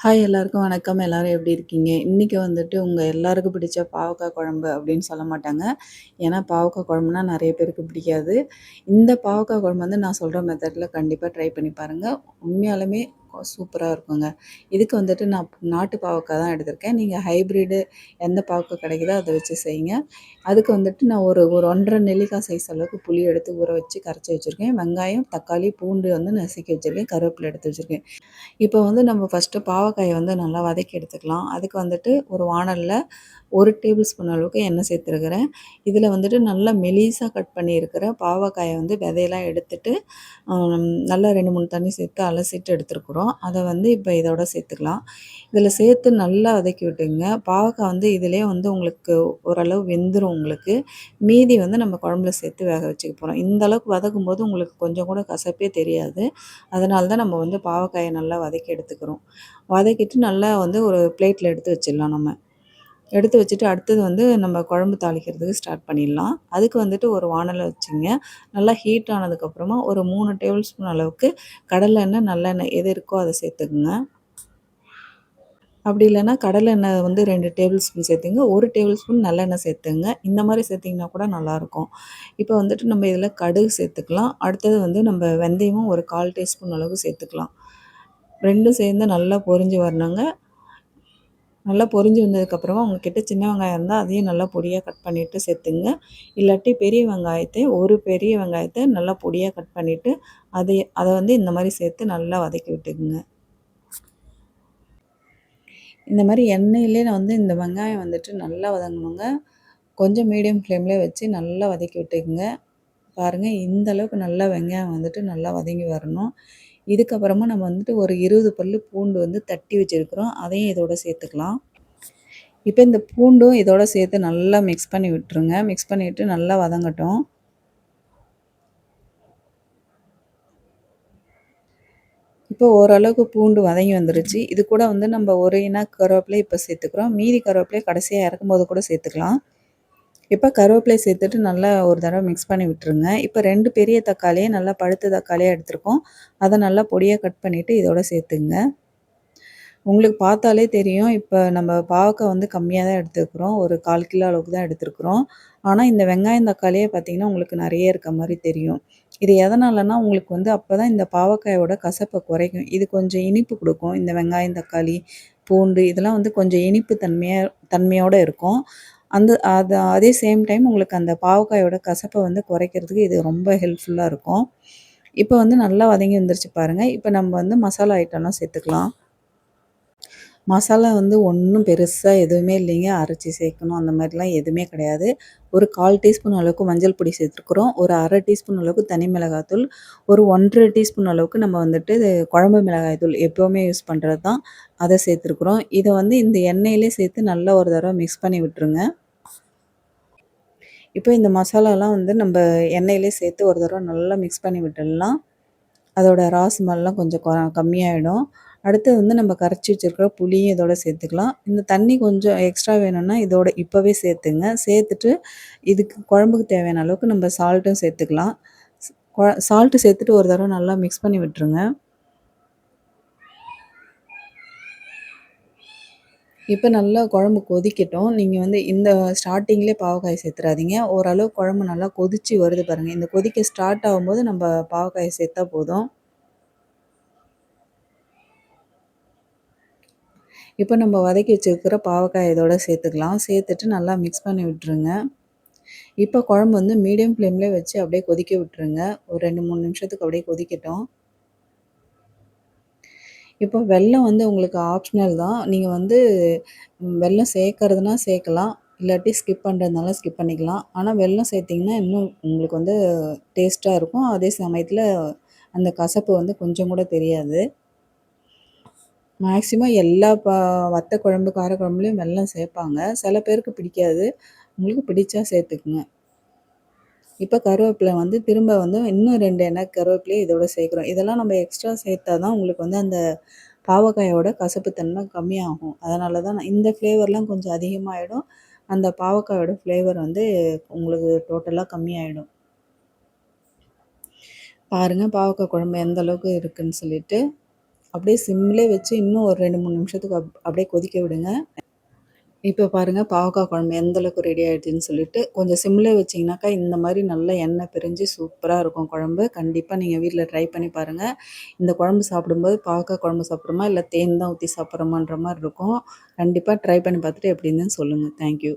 Hi எல்லாருக்கும் வணக்கம். எல்லாரும் எப்படி இருக்கீங்க? இன்றைக்கி வந்துட்டு உங்கள் எல்லாருக்கும் பிடிச்ச பாவக்காய் குழம்பு அப்படின்னு சொல்ல மாட்டாங்க. ஏன்னா பாவக்காய் குழம்புனா நிறைய பேருக்கு பிடிக்காது. இந்த பாவக்காய் குழம்பு வந்து நான் சொல்கிற மெத்தடில் கண்டிப்பாக ட்ரை பண்ணி பாருங்கள் உண்மையாலுமே சூப்பராக இருக்குங்க. இதுக்கு வந்துட்டு நான் நாட்டு பாவக்காய் தான் எடுத்திருக்கேன். நீங்கள் ஹைப்ரிடு எந்த பாவக்காய் கிடைக்குதோ அதை வச்சு செய்யுங்க. அதுக்கு வந்துட்டு நான் ஒரு ஒரு 1 1/2 நெல்லிக்காய் சைஸ் அளவுக்கு புளி எடுத்து ஊற வச்சு கரைச்சி வச்சுருக்கேன் வெங்காயம், தக்காளி, பூண்டு வந்து நசுக்கி வச்சுருக்கேன் கருவேப்பிலை எடுத்து வச்சுருக்கேன் இப்போ வந்து நம்ம ஃபஸ்ட்டு பாவக்காயை வந்து நல்லா வதக்கி எடுத்துக்கலாம். அதுக்கு வந்துட்டு ஒரு வானலில் ஒரு டேபிள் ஸ்பூன் அளவுக்கு எண்ணெய் சேர்த்துருக்கிறேன். இதில் வந்துட்டு நல்லா மெலிசாக கட் பண்ணியிருக்கிற பாவக்காயை வந்து விதையெல்லாம் எடுத்துட்டு, நல்லா 2, 3 தண்ணி சேர்த்து அலசிட்டு எடுத்துருக்குறோம். அதை வந்து இப்போ இதோட சேர்த்துக்கலாம். இதில் சேர்த்து நல்லா வதக்கி விட்டுங்க. பாவக்காய் வந்து இதுலேயே வந்து உங்களுக்கு ஓரளவு வெந்துரும் உங்களுக்கு. மீதி வந்து நம்ம குழம்புல சேர்த்து வேக வச்சுக்க போகிறோம் இந்த அளவுக்கு வதக்கும்போது உங்களுக்கு கொஞ்சம் கூட கசப்பே தெரியாது. அதனால தான் நம்ம வந்து பாவக்காயை நல்லா வதக்கி எடுத்துக்கிறோம். வதக்கிட்டு நல்லா வந்து ஒரு பிளேட்டில் எடுத்து வச்சிடலாம் நம்ம. எடுத்து வச்சுட்டு அடுத்தது வந்து நம்ம குழம்பு தாளிக்கிறதுக்கு ஸ்டார்ட் பண்ணிடலாம். அதுக்கு வந்துட்டு ஒரு வானலை வச்சுங்க. நல்லா ஹீட் ஆனதுக்கப்புறமா ஒரு மூணு டேபிள் ஸ்பூன் அளவுக்கு கடலை எண்ணெய், நல்லெண்ணெய் எது இருக்கோ அதை சேர்த்துக்குங்க. அப்படி இல்லைன்னா கடலெண்ணெய் வந்து ரெண்டு டேபிள் ஸ்பூன் சேர்த்துங்க. ஒரு டேபிள் ஸ்பூன் நல்லெண்ணெய் சேர்த்துங்க. இந்த மாதிரி சேர்த்திங்கன்னா கூட நல்லாயிருக்கும். இப்போ வந்துட்டு நம்ம இதில் கடுகு சேர்த்துக்கலாம். அடுத்தது வந்து நம்ம வெந்தயமும் ஒரு 1/4 டீஸ்பூன் அளவுக்கு சேர்த்துக்கலாம். ரெண்டும் சேர்ந்து நல்லா பொரிஞ்சு வரணுங்க. நல்லா பொரிஞ்சு வந்ததுக்கப்புறமா உங்ககிட்ட சின்ன வெங்காயம் இருந்தால் அதையும் நல்லா பொடியாக கட் பண்ணிவிட்டு சேர்த்துங்க. இல்லாட்டி பெரிய வெங்காயத்தை ஒரு பெரிய வெங்காயத்தை நல்லா பொடியாக கட் பண்ணிவிட்டு அதை அதை வந்து இந்த மாதிரி சேர்த்து நல்லா வதக்கி விட்டுக்குங்க. இந்த மாதிரி எண்ணெயிலே நான் வந்து இந்த வெங்காயம் வந்துட்டு நல்லா வதங்கணுங்க. கொஞ்சம் மீடியம் ஃப்ளேம்லயே வச்சு நல்லா வதக்கி விட்டுக்குங்க. பாருங்கள் இந்த அளவுக்கு நல்லா வெங்காயம் வந்துட்டு நல்லா வதங்கி வரணும். இதுக்கப்புறமா நம்ம வந்துட்டு ஒரு 20 பல்லு பூண்டு வந்து தட்டி வச்சிருக்கிறோம். அதையும் இதோட சேர்த்துக்கலாம். இப்போ இந்த பூண்டும் இதோட சேர்த்து நல்லா மிக்ஸ் பண்ணி விட்டுருங்க. மிக்ஸ் பண்ணிவிட்டு நல்லா வதங்கட்டும். இப்போ ஓரளவுக்கு பூண்டு வதங்கி வந்துருச்சு. இது கூட வந்து நம்ம ஒரு இன கருவேப்பிலை இப்போ சேர்த்துக்கிறோம். மீதி கருவேப்பிலையை கடைசியாக இறக்கும்போது கூட சேர்த்துக்கலாம். இப்போ கருவேப்பிலை சேர்த்துட்டு நல்லா ஒரு தடவை மிக்ஸ் பண்ணி விட்டுருங்க. இப்போ ரெண்டு பெரிய தக்காளியை நல்லா பழுத்த தக்காளியாக எடுத்திருக்கோம். அதை நல்லா பொடியாக கட் பண்ணிவிட்டு இதோட சேர்த்துங்க. உங்களுக்கு பார்த்தாலே தெரியும். இப்போ நம்ம பாவக்காய் வந்து கம்மியாக தான் எடுத்துருக்குறோம் ஒரு 1/4 கிலோ அளவுக்கு தான் எடுத்துருக்குறோம் ஆனால் இந்த வெங்காயம், தக்காளியே பார்த்தீங்கன்னா, உங்களுக்கு நிறைய இருக்க மாதிரி தெரியும். இது எதனாலன்னா, உங்களுக்கு வந்து அப்போ தான் இந்த பாவக்காயோட கசப்பை குறைக்கும். இது கொஞ்சம் இனிப்பு கொடுக்கும் இந்த வெங்காயம், தக்காளி, பூண்டு இதெல்லாம் வந்து கொஞ்சம் இனிப்பு தன்மையாக தன்மையோட இருக்கும். அந்த அது அதே சேம் டைம் உங்களுக்கு அந்த பாவக்காயோட கசப்பை வந்து குறைக்கிறதுக்கு இது ரொம்ப ஹெல்ப்ஃபுல்லாக இருக்கும். இப்போ வந்து நல்லா வதங்கி வந்துருச்சு பாருங்க. இப்போ நம்ம வந்து மசாலா ஐட்டம்லாம் சேர்த்துக்கலாம். மசாலா வந்து ஒன்றும் பெருசாக எதுவுமே இல்லைங்க. அரைச்சி சேர்க்கணும் அந்த மாதிரிலாம் எதுவுமே கிடையாது. ஒரு 1/4 டீஸ்பூன் அளவுக்கு மஞ்சள் பொடி சேர்த்துருக்குறோம். ஒரு அரை டீஸ்பூன் அளவுக்கு தனி மிளகாய்த்தூள், ஒரு 1 1/2 டீஸ்பூன் அளவுக்கு நம்ம வந்துட்டு குழம்பு மிளகாய் தூள் எப்பவுமே யூஸ் பண்ணுறது தான். அதை சேர்த்துருக்குறோம். இதை வந்து இந்த எண்ணெயிலே சேர்த்து நல்லா ஒரு தடவை மிக்ஸ் பண்ணி விட்டுருங்க. இப்போ இந்த மசாலாலாம் வந்து நம்ம எண்ணெயிலே சேர்த்து ஒரு தடவை நல்லா மிக்ஸ் பண்ணி விட்டுடலாம். அதோடய ரா ஸ்மெல்லாம் கொஞ்சம் கொ அடுத்து வந்து நம்ம கரைச்சி வச்சிருக்கிற புளியும் இதோட சேர்த்துக்கலாம். இந்த தண்ணி கொஞ்சம் எக்ஸ்ட்ரா வேணும்னா இதோட இப்போவே சேர்த்துங்க. சேர்த்துட்டு இதுக்கு குழம்புக்கு தேவையான அளவுக்கு நம்ம சால்ட்டும் சேர்த்துக்கலாம். சால்ட்டு கொ சேர்த்துட்டு ஒரு தடவை நல்லா மிக்ஸ் பண்ணி விட்டுருங்க. இப்போ நல்லா குழம்பு கொதிக்கட்டும். நீங்கள் வந்து இந்த ஸ்டார்டிங்லேயே பாவக்காய் சேர்த்துறாதீங்க. ஓரளவு குழம்பு நல்லா கொதிச்சு வருது பாருங்கள் இந்த கொதிக்க ஸ்டார்ட் ஆகும்போது நம்ம பாவக்காயை சேர்த்தா போதும். இப்போ நம்ம வதக்கி வச்சுருக்கிற பாவக்காய் இதோட சேர்த்துக்கலாம். சேர்த்துட்டு நல்லா மிக்ஸ் பண்ணி விட்டுருங்க. இப்போ குழம்பு வந்து மீடியம் ஃப்ளேமில் வச்சு அப்படியே கொதிக்க விட்டுருங்க. ஒரு 2, 3 நிமிஷத்துக்கு அப்படியே கொதிக்கட்டும். இப்போ வெல்லம் வந்து உங்களுக்கு ஆப்ஷனல் தான். நீங்கள் வந்து வெல்லம் சேர்க்கறதுனா சேர்க்கலாம். இல்லாட்டி ஸ்கிப் பண்ணுறதுனால ஸ்கிப் பண்ணிக்கலாம். ஆனால் வெல்லம் சேர்த்திங்கன்னா இன்னும் உங்களுக்கு வந்து டேஸ்ட்டாக இருக்கும். அதே சமயத்தில் அந்த கசப்பு வந்து கொஞ்சம் கூட தெரியாது. மேக்ஸிமம் எல்லா ப வத்த குழம்பு, கார குழம்புலையும் வெல்லம் சேர்ப்பாங்க. சில பேருக்கு பிடிக்காது. உங்களுக்கு பிடிச்சா சேர்த்துக்குங்க. இப்போ கருவேப்பிலை வந்து திரும்ப வந்து இன்னும் ரெண்டு எண்ணெய் கருவேப்பிலையும் இதோட சேர்க்குறோம் இதெல்லாம் நம்ம எக்ஸ்ட்ரா சேர்த்தா தான் உங்களுக்கு வந்து அந்த பாவக்காயோட கசப்பு தன்மை கம்மியாகும். அதனால தான் இந்த ஃப்ளேவர்லாம் கொஞ்சம் அதிகமாகிடும் அந்த பாவக்காயோட ஃப்ளேவர் வந்து உங்களுக்கு டோட்டலாக கம்மியாயிடும். பாருங்கள் பாவக்காய் குழம்பு எந்த அளவுக்கு இருக்குன்னு சொல்லிட்டு. அப்படியே சிம்லே வச்சு இன்னும் ஒரு 2, 3 நிமிஷத்துக்கு அப் அப்படியே கொதிக்க விடுங்க. இப்போ பாருங்கள் பாவக்காய் குழம்பு எந்த அளவுக்கு ரெடி ஆகிடுச்சின்னு சொல்லிட்டு, கொஞ்சம் சிம்மில் வச்சிங்கனாக்கா இந்த மாதிரி நல்லா எண்ணெய் பிரிஞ்சு சூப்பராக இருக்கும் குழம்பு. கண்டிப்பாக நீங்கள் வீட்டில் ட்ரை பண்ணி பாருங்கள் இந்த குழம்பு சாப்பிடும்போது பாவக்காய் குழம்பு சாப்பிட்றோமா, இல்லை தேன் தான் ஊற்றி சாப்பிட்றோமான்ற மாதிரி இருக்கும். கண்டிப்பாக ட்ரை பண்ணி பார்த்துட்டு எப்படி சொல்லுங்கள் சொல்லுங்க. Thank you.